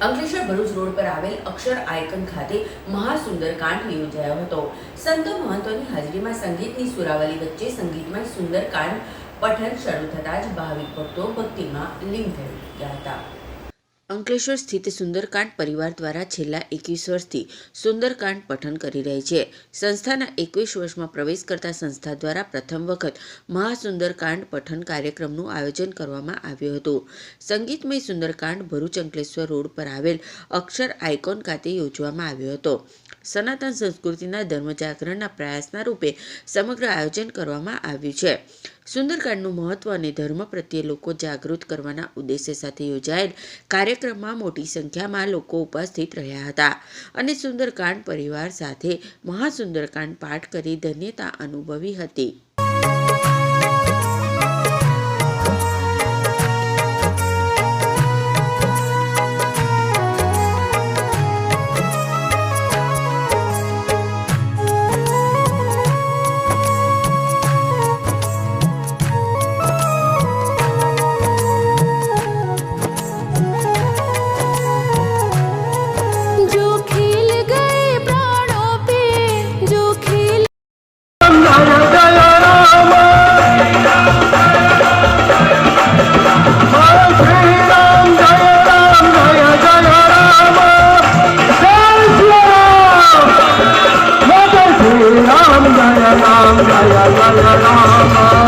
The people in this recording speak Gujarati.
અંકલેશ્વર ભરૂચ રોડ પર આવેલ અક્ષર આયકન ખાતે મહાસુંદર કાંડ યોજાયો હતો. સંતો મહંતોની હાજરીમાં સંગીતની સુરાવલી વચ્ચે સંગીતમય સુંદર કાંડ પઠન શરૂ થતાં જ ભાવિક ભક્તો ભક્તિમાં લીન થઈ ગયા હતા. અંકલેશ્વર સ્થિત સુંદરકાંડ પરિવાર દ્વારા છેલ્લા એકવીસ વર્ષથી સુંદરકાંડ પઠન કરી રહી છે. સંસ્થાના એકવીસ વર્ષમાં પ્રવેશ કરતા સંસ્થા દ્વારા પ્રથમ વખત મહાસુંદરકાંડ પઠન કાર્યક્રમનું આયોજન કરવામાં આવ્યું હતું. સંગીતમય સુંદરકાંડ ભરૂચ અંકલેશ્વર રોડ પર આવેલ અક્ષર આઇકોન ખાતે યોજવામાં આવ્યો હતો. સનાતન સંસ્કૃતિના ધર્મ જાગરણના પ્રયાસના રૂપે સમગ્ર આયોજન કરવામાં આવ્યું છે. સુંદરકાંડનું મહત્વ અને ધર્મ પ્રત્યે લોકો જાગૃત કરવાના ઉદ્દેશ્ય સાથે યોજાયેલ કાર્યક્રમમાં મોટી સંખ્યામાં લોકો ઉપસ્થિત રહ્યા હતા અને સુંદરકાંડ પરિવાર સાથે મહાસુંદરકાંડ પાઠ કરી ધન્યતા અનુભવી હતી. la la la la la